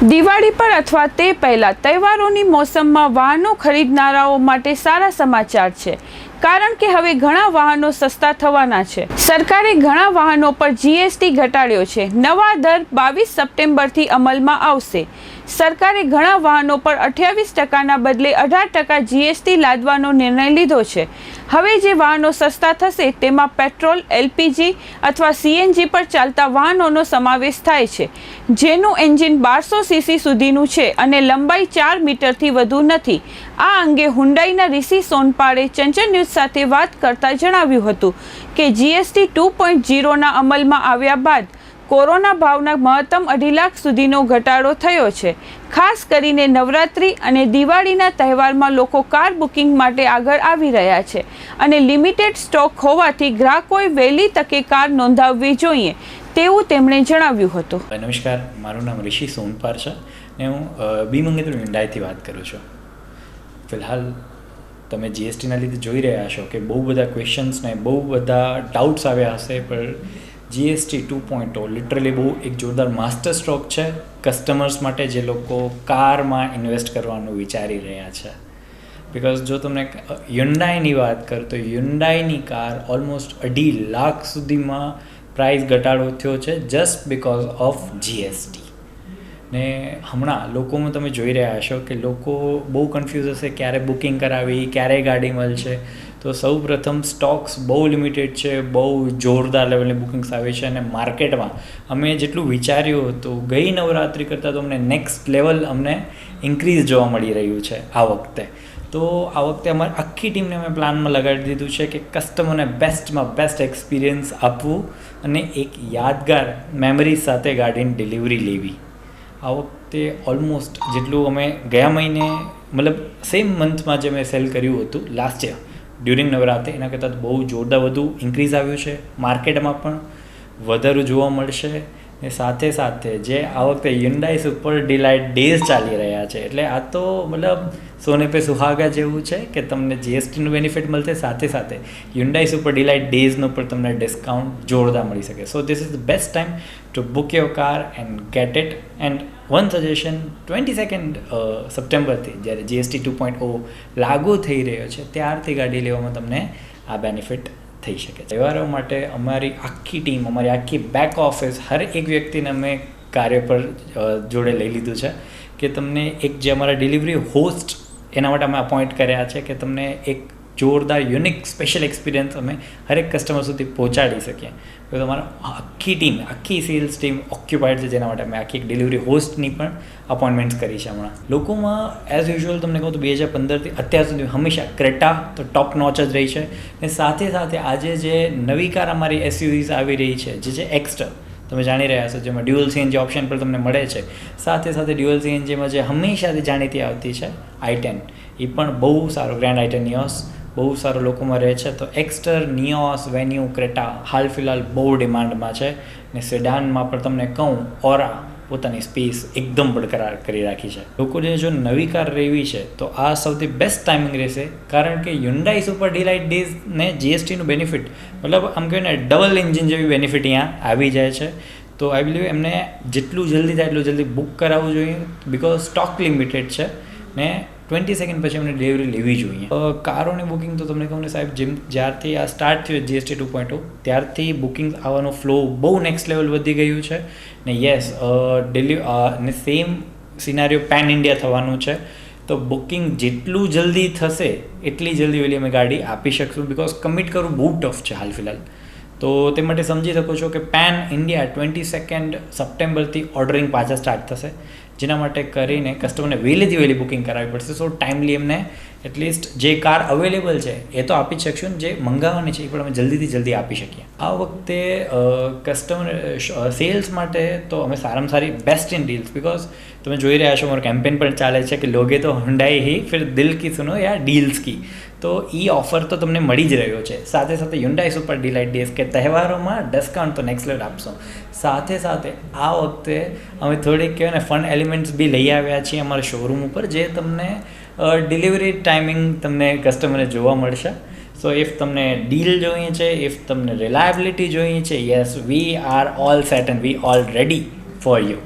દિવાળી પર અથવા તે પહેલા તહેવારોની મોસમમાં વાહનો ખરીદનારાઓ માટે સારા સમાચાર છે. કારણ કે હવે ઘણા વાહનો સસ્તા થવાના છે. સરકારે ઘણા વાહનો પર જીએસટી ઘટાડ્યો છે. નવા દર બાવીસ સપ્ટેમ્બરથી અમલમાં આવશે. સરકારે ઘણા વાહનો પર અઠ્યાવીસ ટકાના બદલે અઢાર ટકા જીએસટી લાદવાનો નિર્ણય લીધો છે. હવે જે વાહનો સસ્તા થશે તેમાં પેટ્રોલ, એલપીજી અથવા સીએનજી પર ચાલતા વાહનોનો સમાવેશ થાય છે. જેનું એન્જિન બારસો સીસી સુધીનું છે અને લંબાઈ ચાર મીટરથી વધુ નથી. આ અંગે હુન્ડાઈના રિસી સોનપાળે ચંચન ન્યૂઝ સાથે વાત કરતા જણાવ્યું હતું કે જીએસટી ટુ પોઈન્ટ જીરોના અમલમાં આવ્યા બાદ કોરોના ભાવના મહત્તમ અઢી લાખ સુધીનો ઘટાડો થયો છે. ખાસ કરીને નવરાત્રિ અને દિવાળીના તહેવારમાં લોકો કાર બુકિંગ માટે આગળ આવી રહ્યા છે અને લિમિટેડ સ્ટોક હોવાથી ગ્રાહકોએ વહેલી તકે કાર નોંધાવવી જોઈએ તેવું તેમણે જણાવ્યું હતું. નમસ્કાર. મારું નામ ઋષિ સોનપાર છે ને હું બી મંગેન્દ્ર વિંડાઈથી વાત કરું છું. ફિલહાલ તમે જીએસટીના લીધે જોઈ રહ્યા છો કે બહુ બધા ક્વેશ્ચન્સને બહુ બધા ડાઉટ્સ આવ્યા હશે, પણ જીએસટી ટુ પોઈન્ટ લિટરલી બહુ એક જોરદાર માસ્ટર સ્ટ્રોક છે. કસ્ટમર્સ માટે જે લોકો કારમાં ઇન્વેસ્ટ કરવાનું વિચારી રહ્યા છે. બિકોઝ જો તમને યુન્ડાઈની વાત કર, તો યુન્ડાઈની કાર ઓલમોસ્ટ અઢી લાખ સુધીમાં પ્રાઇસ ઘટાડો થયો છે જસ્ટ બિકોઝ ઓફ જીએસટી ને હમણાં લોકોમાં તમે જોઈ રહ્યા હશો કે લોકો બહુ કન્ફ્યુઝ હશે ક્યારે બુકિંગ કરાવી, ક્યારે ગાડી મળશે. તો સૌ પ્રથમ સ્ટોક્સ બહુ લિમિટેડ છે, બહુ જોરદાર લેવલની બુકિંગ્સ આવે છે અને માર્કેટમાં અમે જેટલું વિચાર્યું હતું, ગઈ નવરાત્રિ કરતાં તો અમને નેક્સ્ટ લેવલ અમને ઇન્ક્રીઝ જોવા મળી રહ્યું છે આ વખતે. તો આ વખતે અમારી આખી ટીમને અમે પ્લાનમાં લગાડી દીધું છે કે કસ્ટમરને બેસ્ટમાં બેસ્ટ એક્સપિરિયન્સ આપવું અને એક યાદગાર મેમરીઝ સાથે ગાડીની ડિલિવરી લેવી. આ વખતે ઓલમોસ્ટ જેટલું અમે ગયા મહિને, મતલબ સેમ મંથમાં જે મેં સેલ કર્યું હતું લાસ્ટ યર ડ્યુરિંગ નવરાત્રિ, એના કરતાં બહુ જોરદાર વધુ ઇન્ક્રીઝ આવ્યું છે. માર્કેટમાં પણ વધારે જોવા મળશે. ને સાથે સાથે જે આ વખતે યુન્ડાઈ સુપર ડિલાઇટ ડેઝ ચાલી રહ્યા છે. એટલે આ તો મતલબ સોને પે સુહાગા જેવું છે કે તમને જીએસટીનું બેનિફિટ મળશે, સાથે સાથે યુન્ડાઈ સુપર ડિલાઇટ ડેઝનો પણ તમને ડિસ્કાઉન્ટ જોરદાર મળી શકે. So this is best time to book your car and get it and one suggestion twenty second સપ્ટેમ્બરથી જ્યારે જીએસટી ટુ પોઈન્ટ ઓ લાગુ થઈ રહ્યો છે, ત્યારથી ગાડી લેવામાં તમને આ બેનિફિટ થઈ શકે. તહેવારો માટે અમારી આખી ટીમ, અમારી આખી બેક ઓફિસ હર એક વ્યક્તિને અમે કાર્ય પર જોડે લઈ લીધું છે કે તમને એક જે અમારા ડિલિવરી હોસ્ટ એના માટે અમે અપોઇન્ટ કર્યા છે કે તમને એક જોરદાર યુનિક સ્પેશિયલ એક્સપિરિયન્સ અમે હરેક કસ્ટમર સુધી પહોંચાડી શકીએ. તો તમારા આખી ટીમ આખી સેલ્સ ટીમ ઓક્યુપાઈડ છે જેના માટે અમે આખી એક ડિલિવરી હોસ્ટની પણ અપોઇન્ટમેન્ટ્સ કરી છે હમણાં. લોકોમાં એઝ યુઝ્યુઅલ તમને કહું તો બે હજાર પંદરથી અત્યાર સુધી હંમેશા ક્રેટા, તો ટોપ નોચ જ રહી છે. ને સાથે સાથે આજે જે નવી કાર અમારી એસયુવીઝ આવી રહી છે, જે છે એક્સ્ટર તમે જાણી રહ્યા છો, જેમાં ડ્યુઅલ સીએનજી ઓપ્શન પર તમને મળે છે. સાથે સાથે ડ્યુઅલ સીએનજીમાં જે હંમેશાથી જાણીતી આવતી છે આઈ ટેન એ પણ બહુ સારો ગ્રેન્ડ આઈ ટેન નિયોસ બહુ સારો લોકોમાં રહે છે. તો એક્સ્ટર, નિયોસ, વેન્યુ, ક્રેટા હાલ ફિલહાલ બહુ ડિમાન્ડમાં છે. ને સેડાનમાં પણ તમને કહું, ઓરા પોતાની સ્પેસ એકદમ બરકરાર કરી રાખી છે. લોકોને જો નવી કાર રહેવી છે, તો આ સૌથી બેસ્ટ ટાઈમિંગ રહેશે. કારણ કે યુન્ડાઈ સુપર ડિલાઇટ ડેઝ ને જીએસટીનું બેનિફિટ મતલબ આમ કહે ને ડબલ એન્જિન જેવી બેનિફિટ અહીંયા આવી જાય છે. તો આઈ બિલીવ એમને જેટલું જલ્દી થાય એટલું જલ્દી બુક કરાવવું જોઈએ બિકોઝ સ્ટોક લિમિટેડ છે. ને ટ્વેન્ટી સેકન્ડ પછી અમને ડિલિવરી લેવી જોઈએ. કારોની બુકિંગ તો તમને કહું ને સાહેબ, જેમ જ્યારથી આ સ્ટાર્ટ થયું જીએસટી ટુ પોઈન્ટ ત્યારથી બુકિંગ આવવાનો ફ્લો બહુ નેક્સ્ટ લેવલ વધી ગયું છે. ને યસ ડિલિવ ને સેમ સિનારીઓ પેન ઇન્ડિયા થવાનું છે. તો બુકિંગ જેટલું જલ્દી થશે, એટલી જલ્દી વેલી અમે ગાડી આપી શકશું. બિકોઝ કમિટ કરવું બહુ ટફ છે હાલ ફિલહાલ. તો તે માટે સમજી શકો છો કે પેન ઇન્ડિયા ટ્વેન્ટી સેકન્ડ સપ્ટેમ્બરથી ઓર્ડરિંગ પાછા સ્ટાર્ટ થશે. જેના માટે કરીને કસ્ટમરને વહેલીથી વહેલી બુકિંગ કરાવવી પડશે. સો ટાઈમલી એમને એટલીસ્ટ જે કાર અવેલેબલ છે, એ તો આપી શકશું ને જે મંગાવવાની છે, એ પણ અમે જલ્દીથી જલ્દી આપી શકીએ. આ વખતે કસ્ટમર સેલ્સ માટે તો અમે સારામાં સારી બેસ્ટ ઇન ડીલ્સ બિકોઝ તમે જોઈ રહ્યા છો મારો કેમ્પેન પણ ચાલે છે કે લોગે તો હંડાઈ હી, ફિર દિલ કી સુનો યા ડીલ્સ કી. તો એ ઓફર તો તમને મળી જ રહ્યો છે. સાથે સાથે યુન્ડાઈ સુપર ડિલાઇટ ડેઝ કે તહેવારોમાં ડિસ્કાઉન્ટ તો નેક્સ્ટ લેવલ આપશો. સાથે સાથે આ વખતે અમે થોડીક કહેવાય ને ફન એલિમેન્ટ્સ બી લઈ આવ્યા છીએ અમારા શોરૂમ ઉપર, જે તમને ડિલિવરી ટાઈમિંગ તમને કસ્ટમરને જોવા મળશે. સો ઇફ તમને ડીલ જોઈએ છે ઇફ તમને રિલાયબિલિટી જોઈએ છે yes we are all set and we all ready for you